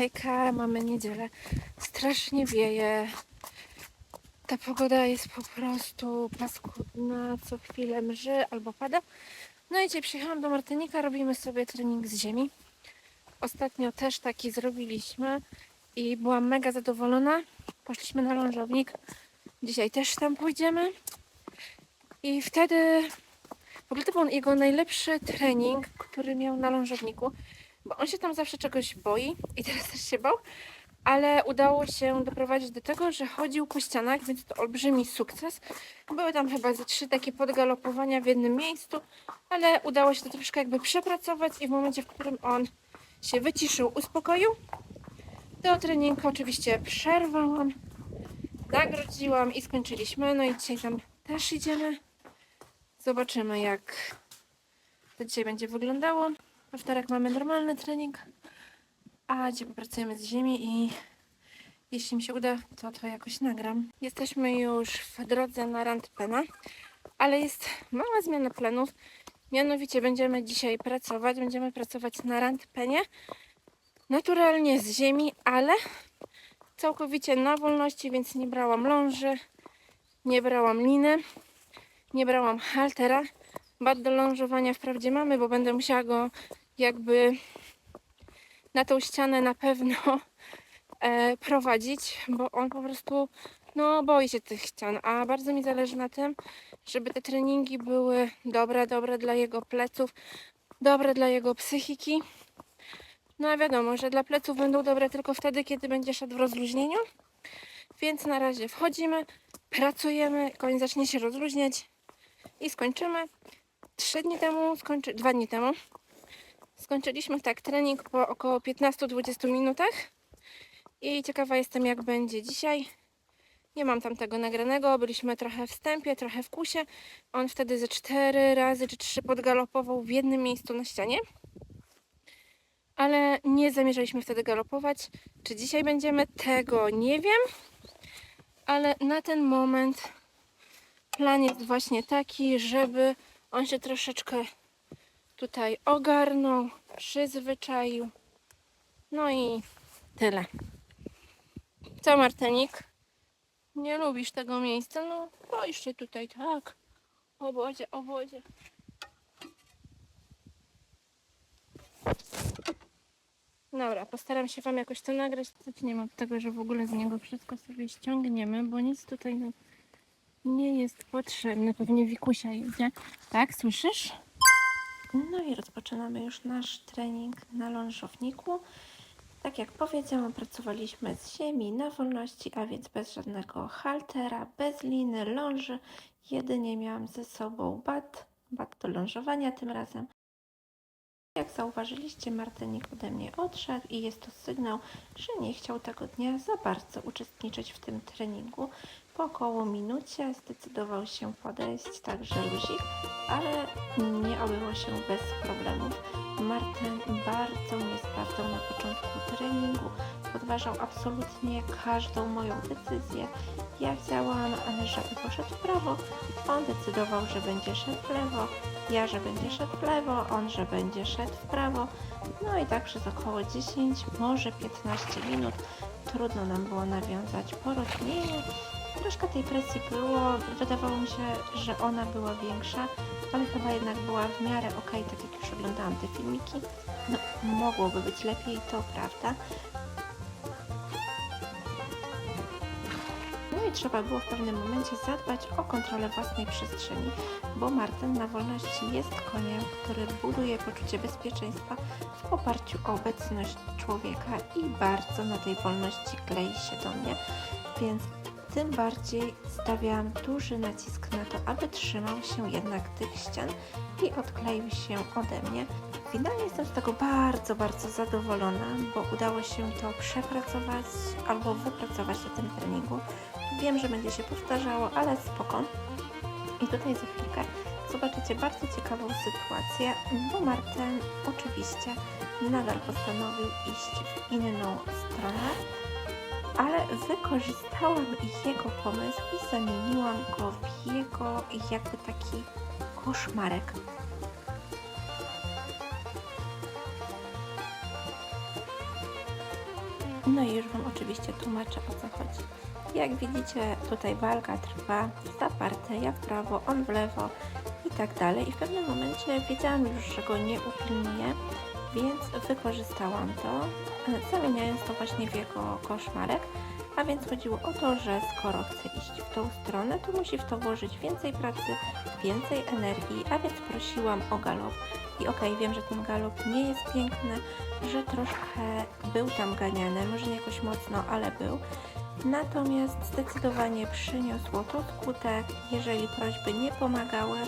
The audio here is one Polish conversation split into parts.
hejka, mamy niedzielę. Strasznie wieje. Ta pogoda jest po prostu paskudna, co chwilę mrzy albo pada. No i dzisiaj przyjechałam do Martynika, robimy sobie trening z ziemi. Ostatnio też taki zrobiliśmy i byłam mega zadowolona. Poszliśmy na lążownik. Dzisiaj też tam pójdziemy. I wtedy w ogóle to był jego najlepszy trening, który miał na lążowniku, bo on się tam zawsze czegoś boi i teraz też się bał, ale udało się doprowadzić do tego, że chodził po ścianach, więc to olbrzymi sukces. Były tam chyba ze trzy takie podgalopowania w jednym miejscu, ale udało się to troszkę jakby przepracować i w momencie, w którym on się wyciszył, uspokoił, to trening oczywiście przerwałam, nagrodziłam i skończyliśmy. No i dzisiaj tam też idziemy. Zobaczymy, jak to dzisiaj będzie wyglądało. We wtorek mamy normalny trening, a dzisiaj popracujemy z ziemi i jeśli mi się uda, to to jakoś nagram. Jesteśmy już w drodze na Randpena, ale jest mała zmiana planów. Mianowicie będziemy dzisiaj pracować, będziemy pracować na Randpenie, naturalnie z ziemi, ale całkowicie na wolności, więc nie brałam ląży, nie brałam liny. Nie brałam haltera. Bat do lążowania wprawdzie mamy, bo będę musiała go jakby na tą ścianę na pewno e, prowadzić, bo on po prostu no boi się tych ścian, a bardzo mi zależy na tym, żeby te treningi były dobre, dobre dla jego pleców, dobre dla jego psychiki. No a wiadomo, że dla pleców będą dobre tylko wtedy, kiedy będzie szedł w rozluźnieniu. Więc na razie wchodzimy, pracujemy, koń zacznie się rozluźniać i skończymy. Trzy dni temu, skończy, dwa dni temu, skończyliśmy tak trening po około 15-20 minutach. I ciekawa jestem, jak będzie dzisiaj. Nie mam tam tego nagranego, byliśmy trochę w wstępie, trochę w kusie. On wtedy ze cztery razy czy trzy podgalopował w jednym miejscu na ścianie. Ale nie zamierzaliśmy wtedy galopować. Czy dzisiaj będziemy? Tego nie wiem. Ale na ten moment plan jest właśnie taki, żeby on się troszeczkę tutaj ogarnął, przyzwyczaił. No i tyle. Co Martenik? Nie lubisz tego miejsca? No, boisz się tutaj, tak. Obozie, obozie. Dobra, postaram się Wam jakoś to nagrać. Zaczniemy od tego, że w ogóle z niego wszystko sobie ściągniemy, bo nic tutaj no, nie jest potrzebne. Pewnie Wikusia jedzie. Tak, słyszysz? No i rozpoczynamy już nasz trening na lążowniku. Tak jak powiedziałam, pracowaliśmy z ziemi na wolności, a więc bez żadnego haltera, bez liny, ląży. Jedynie miałam ze sobą bat, bat do lążowania tym razem. Jak zauważyliście, Martynik ode mnie odszedł i jest to sygnał, że nie chciał tego dnia za bardzo uczestniczyć w tym treningu. Po około minucie zdecydował się podejść także luzik, ale nie obyło się bez problemów. Martin bardzo mnie sprawdzał na początku treningu, podważał absolutnie każdą moją decyzję. Ja chciałam, żeby poszedł w prawo, on decydował, że będzie szedł w lewo, ja, że będzie szedł w lewo, on, że będzie szedł w prawo. No i tak przez około 10, może 15 minut trudno nam było nawiązać porozumienie. Troszkę tej presji było, wydawało mi się, że ona była większa, ale chyba jednak była w miarę ok, tak jak już oglądałam te filmiki. No, mogłoby być lepiej, to prawda. No i trzeba było w pewnym momencie zadbać o kontrolę własnej przestrzeni, bo Marten na wolności jest koniem, który buduje poczucie bezpieczeństwa w oparciu o obecność człowieka i bardzo na tej wolności klei się do mnie, więc tym bardziej stawiałam duży nacisk na to, aby trzymał się jednak tych ścian i odkleił się ode mnie. Finalnie jestem z tego bardzo, bardzo zadowolona, bo udało się to przepracować albo wypracować na tym treningu. Wiem, że będzie się powtarzało, ale spoko. I tutaj za chwilkę zobaczycie bardzo ciekawą sytuację, bo Marten oczywiście nadal postanowił iść w inną stronę, ale wykorzystałam jego pomysł i zamieniłam go w jego jakby taki koszmarek. No i już Wam oczywiście tłumaczę o co chodzi. Jak widzicie, tutaj walka trwa, zaparte, ja w prawo, on w lewo i tak dalej. I w pewnym momencie wiedziałam już, że go nie upilnuję, więc wykorzystałam to, e, zamieniając to właśnie w jego koszmarek. A więc chodziło o to, że skoro chce iść w tą stronę, to musi w to włożyć więcej pracy, więcej energii, a więc prosiłam o galop. I okej, wiem, że ten galop nie jest piękny, że troszkę był tam ganiany, może nie jakoś mocno, ale był. Natomiast zdecydowanie przyniosło to skutek. Jeżeli prośby nie pomagały,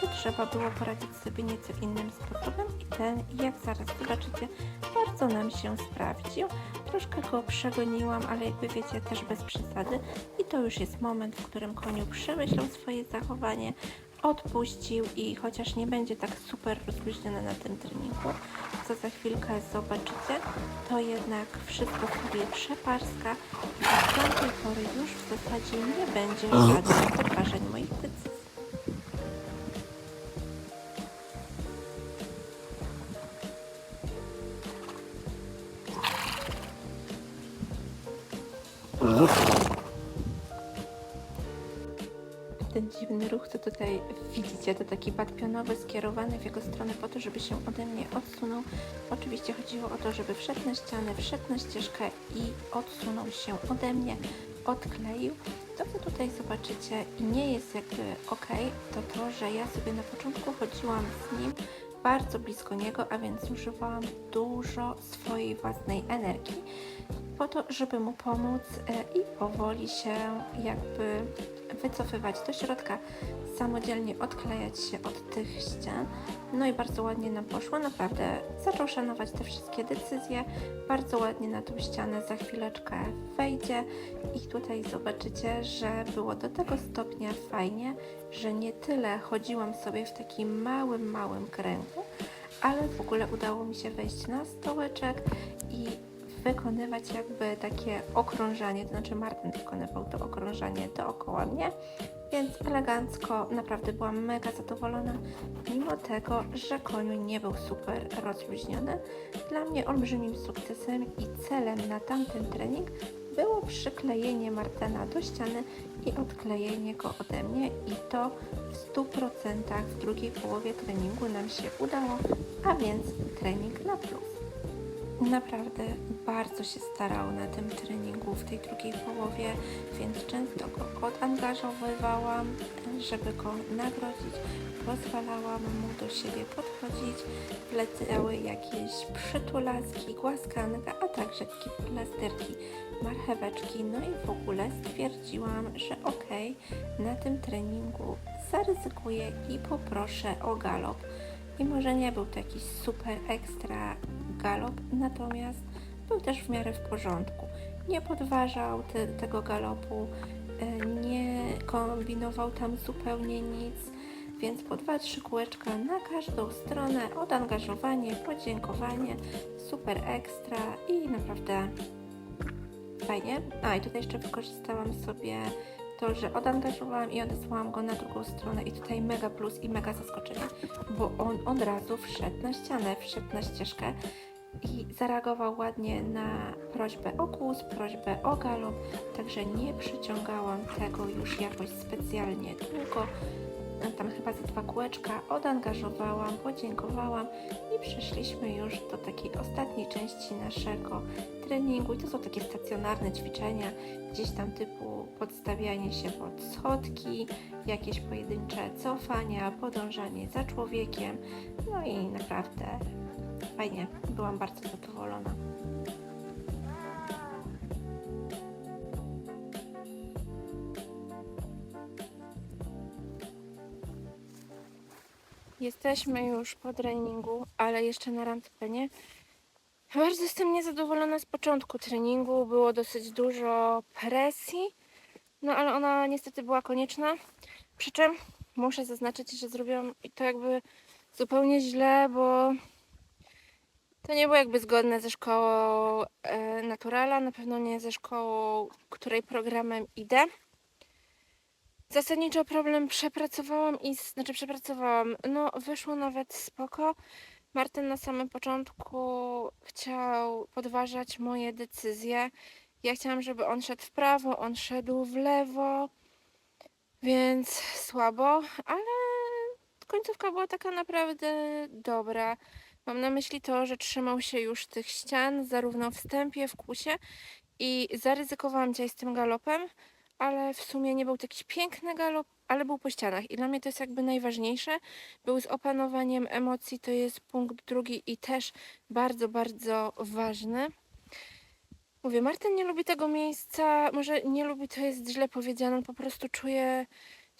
to trzeba było poradzić sobie nieco innym sposobem i ten, jak zaraz zobaczycie, bardzo nam się sprawdził. Troszkę go przegoniłam, ale jakby wiecie, też bez przesady. I to już jest moment, w którym koniu przemyślał swoje zachowanie, odpuścił i chociaż nie będzie tak super rozluźniony na tym treningu, co za chwilkę zobaczycie, to jednak wszystko sobie przeparska i od tamtej pory już w zasadzie nie będzie żadnych podważeń moich decyzji. Ten dziwny ruch, co tutaj widzicie, to taki pad pionowy skierowany w jego stronę po to, żeby się ode mnie odsunął. Oczywiście chodziło o to, żeby wszedł na ścianę, wszedł na ścieżkę i odsunął się ode mnie, odkleił. To, co tutaj zobaczycie i nie jest jakby ok, to to, że ja sobie na początku chodziłam z nim bardzo blisko niego, a więc używałam dużo swojej własnej energii po to, żeby mu pomóc e, i powoli się jakby wycofywać do środka, samodzielnie odklejać się od tych ścian. No i bardzo ładnie nam poszło, naprawdę zaczął szanować te wszystkie decyzje, bardzo ładnie na tą ścianę za chwileczkę wejdzie. I tutaj zobaczycie, że było do tego stopnia fajnie, że nie tyle chodziłam sobie w takim małym, małym kręgu, ale w ogóle udało mi się wejść na stołeczek i wykonywać jakby takie okrążanie, to znaczy Martin wykonywał to okrążanie dookoła mnie, więc elegancko, naprawdę byłam mega zadowolona, mimo tego, że koniu nie był super rozluźniony. Dla mnie olbrzymim sukcesem i celem na tamten trening było przyklejenie Martena do ściany i odklejenie go ode mnie i to w 100% w drugiej połowie treningu nam się udało, a więc trening na plus. Naprawdę bardzo się starał na tym treningu w tej drugiej połowie, więc często go odangażowywałam, żeby go nagrodzić. Pozwalałam mu do siebie podchodzić, leciały jakieś przytulaski, głaskanka, a także plasterki, marcheweczki. No i w ogóle stwierdziłam, że okej, na tym treningu zaryzykuję i poproszę o galop. I może nie był to jakiś super ekstra galop, natomiast był też w miarę w porządku. Nie podważał te, tego galopu, e, nie kombinował tam zupełnie nic, więc po dwa, trzy kółeczka na każdą stronę, odangażowanie, podziękowanie, super ekstra i naprawdę fajnie. A i tutaj jeszcze wykorzystałam sobie to, że odangażowałam i odesłałam go na drugą stronę i tutaj mega plus i mega zaskoczenie, bo on od razu wszedł na ścianę, wszedł na ścieżkę i zareagował ładnie na prośbę o kłus, prośbę o galop, także nie przyciągałam tego już jakoś specjalnie długo. Tam chyba za dwa kółeczka odangażowałam, podziękowałam i przeszliśmy już do takiej ostatniej części naszego treningu. I to są takie stacjonarne ćwiczenia, gdzieś tam typu podstawianie się pod schodki, jakieś pojedyncze cofania, podążanie za człowiekiem. No i naprawdę fajnie, byłam bardzo zadowolona. Jesteśmy już po treningu, ale jeszcze na randpenie. Bardzo jestem niezadowolona z początku treningu. Było dosyć dużo presji, no ale ona niestety była konieczna. Przy czym muszę zaznaczyć, że zrobiłam to jakby zupełnie źle, bo to nie było jakby zgodne ze szkołą e, Naturala, na pewno nie ze szkołą, której programem idę. Zasadniczo problem przepracowałam i, znaczy przepracowałam, no wyszło nawet spoko. Martin na samym początku chciał podważać moje decyzje. Ja chciałam, żeby on szedł w prawo, on szedł w lewo, więc słabo, ale końcówka była taka naprawdę dobra. Mam na myśli to, że trzymał się już tych ścian, zarówno w wstępie, w kusie i zaryzykowałam dzisiaj z tym galopem, ale w sumie nie był taki piękny galop, ale był po ścianach i dla mnie to jest jakby najważniejsze. Był z opanowaniem emocji, to jest punkt drugi i też bardzo, bardzo ważny. Mówię, Martin nie lubi tego miejsca, może nie lubi, to jest źle powiedziane, on po prostu czuje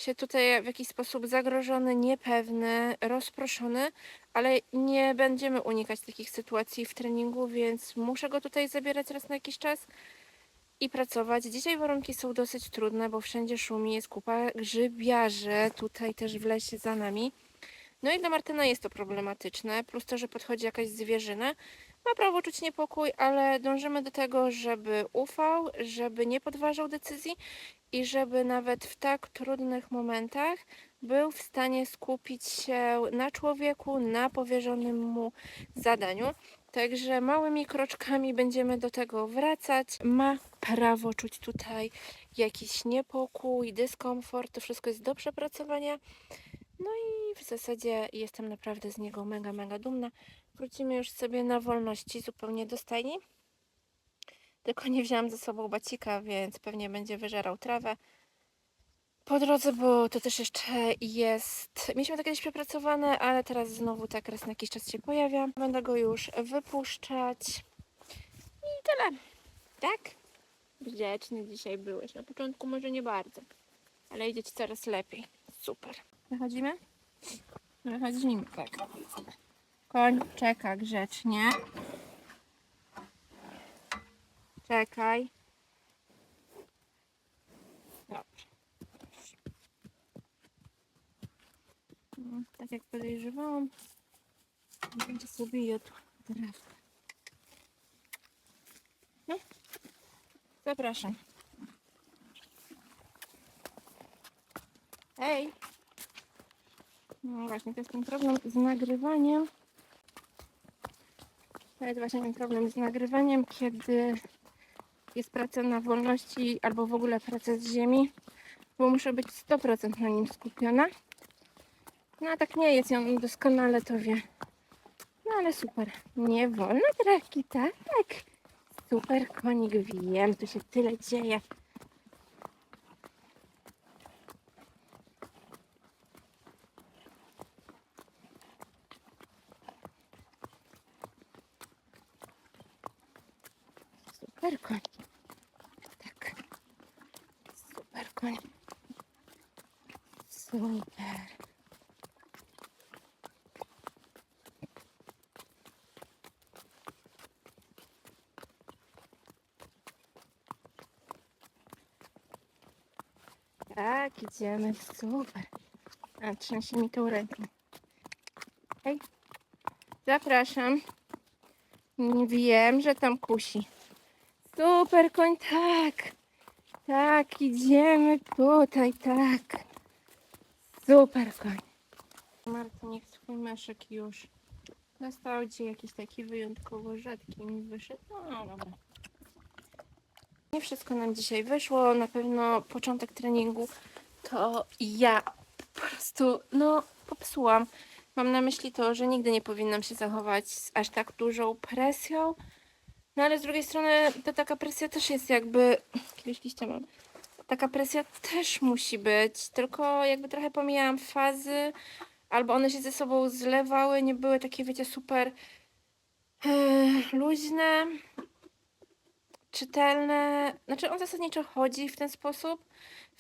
się tutaj w jakiś sposób zagrożony, niepewny, rozproszony, ale nie będziemy unikać takich sytuacji w treningu, więc muszę go tutaj zabierać raz na jakiś czas i pracować. Dzisiaj warunki są dosyć trudne, bo wszędzie szumi, jest kupa grzybiarzy, tutaj też w lesie za nami. No i dla Martyna jest to problematyczne, plus to, że podchodzi jakaś zwierzyna. Ma prawo czuć niepokój, ale dążymy do tego, żeby ufał, żeby nie podważał decyzji i żeby nawet w tak trudnych momentach był w stanie skupić się na człowieku, na powierzonym mu zadaniu. Także małymi kroczkami będziemy do tego wracać. Ma prawo czuć tutaj jakiś niepokój, dyskomfort. To wszystko jest do przepracowania. No i w zasadzie jestem naprawdę z niego mega, mega dumna. Wrócimy już sobie na wolności zupełnie do stajni. Tylko nie wzięłam ze sobą bacika, więc pewnie będzie wyżerał trawę. Po drodze, bo to też jeszcze jest. Mieliśmy to kiedyś przepracowane, ale teraz znowu tak raz na jakiś czas się pojawia. Będę go już wypuszczać. I tyle. Tak? Grzeczny dzisiaj byłeś. Na początku może nie bardzo, ale idzie ci coraz lepiej. Super. Wychodzimy? Wychodzimy, tak. Koń czeka grzecznie. Czekaj. Dobrze. No, tak jak podejrzewałam, będzie sobie jadł trawę. No, zapraszam. Hej! No właśnie, to jest ten problem z nagrywaniem. To jest właśnie ten problem z nagrywaniem, kiedy jest praca na wolności albo w ogóle praca z ziemi, bo muszę być 100% na nim skupiona. No a tak nie jest i on doskonale to wie. No ale super. Nie wolno traki, tak? Super konik, wiem, tu się tyle dzieje. Super koń. Tak. Super koń. Super. Tak, idziemy. Super. A, trzęsie mi tą ręką. Hej. Zapraszam. Wiem, że tam kusi. Super koń, tak. Tak, idziemy tutaj, tak. Super koń. Marta, niech swój meszek już dostał gdzie jakiś taki wyjątkowo rzadki mi wyszedł. No dobra. Nie wszystko nam dzisiaj wyszło. Na pewno początek treningu to ja po prostu, no, popsułam. Mam na myśli to, że nigdy nie powinnam się zachować z aż tak dużą presją. No ale z drugiej strony to taka presja też jest jakby. Jakiegoś liścia mam. Taka presja też musi być, tylko jakby trochę pomijałam fazy, albo one się ze sobą zlewały, nie były takie, wiecie, super e, luźne, czytelne. Znaczy on zasadniczo chodzi w ten sposób,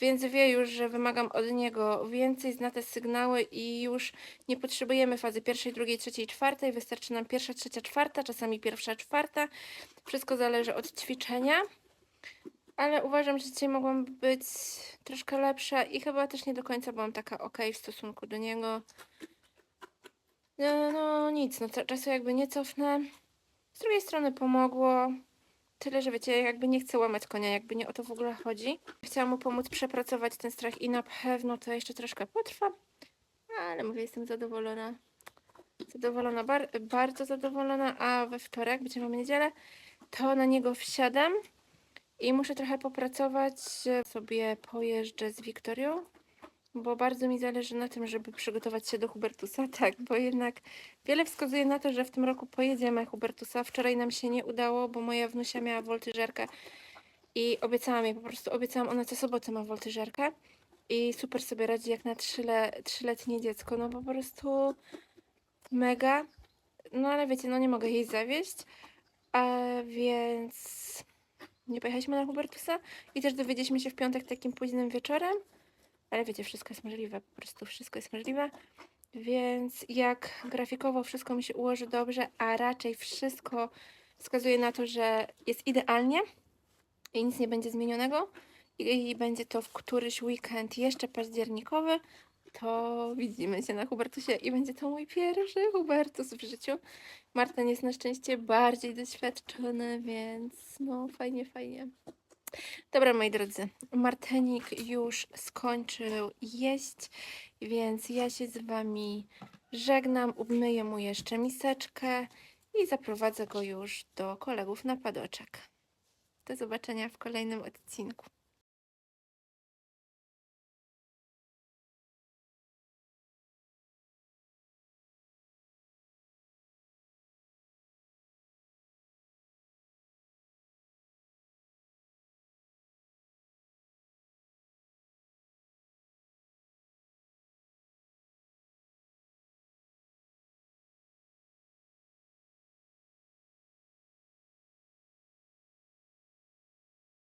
więc wie już, że wymagam od niego więcej, zna te sygnały i już nie potrzebujemy fazy pierwszej, drugiej, trzeciej, czwartej. Wystarczy nam pierwsza, trzecia, czwarta, czasami pierwsza, czwarta. Wszystko zależy od ćwiczenia. Ale uważam, że dzisiaj mogłam być troszkę lepsza i chyba też nie do końca byłam taka ok w stosunku do niego. No, no nic, no czasu jakby nie cofnę. Z drugiej strony pomogło. Tyle, że wiecie, jakby nie chcę łamać konia, jakby nie o to w ogóle chodzi. Chciałam mu pomóc przepracować ten strach i na pewno to jeszcze troszkę potrwa. Ale mówię, jestem zadowolona. Zadowolona, bar bardzo zadowolona, a we wtorek, będzie mamy niedzielę, to na niego wsiadam i muszę trochę popracować. Sobie pojeżdżę z Wiktorią, bo bardzo mi zależy na tym, żeby przygotować się do Hubertusa, tak, bo jednak wiele wskazuje na to, że w tym roku pojedziemy Hubertusa. Wczoraj nam się nie udało, bo moja wnusia miała woltyżerkę i obiecałam jej, po prostu obiecałam, ona co sobotę ma woltyżerkę i super sobie radzi jak na trzyle, trzyletnie dziecko, no po prostu mega. No ale wiecie, no nie mogę jej zawieść, a więc nie pojechaliśmy na Hubertusa i też dowiedzieliśmy się w piątek takim późnym wieczorem, ale wiecie, wszystko jest możliwe, po prostu wszystko jest możliwe. Więc jak grafikowo wszystko mi się ułoży dobrze, a raczej wszystko wskazuje na to, że jest idealnie i nic nie będzie zmienionego i, i będzie to w któryś weekend jeszcze październikowy, to widzimy się na Hubertusie i będzie to mój pierwszy Hubertus w życiu. Martin jest na szczęście bardziej doświadczony, więc no fajnie, fajnie. Dobra, moi drodzy, Martenik już skończył jeść, więc ja się z Wami żegnam, umyję mu jeszcze miseczkę i zaprowadzę go już do kolegów na padoczek. Do zobaczenia w kolejnym odcinku.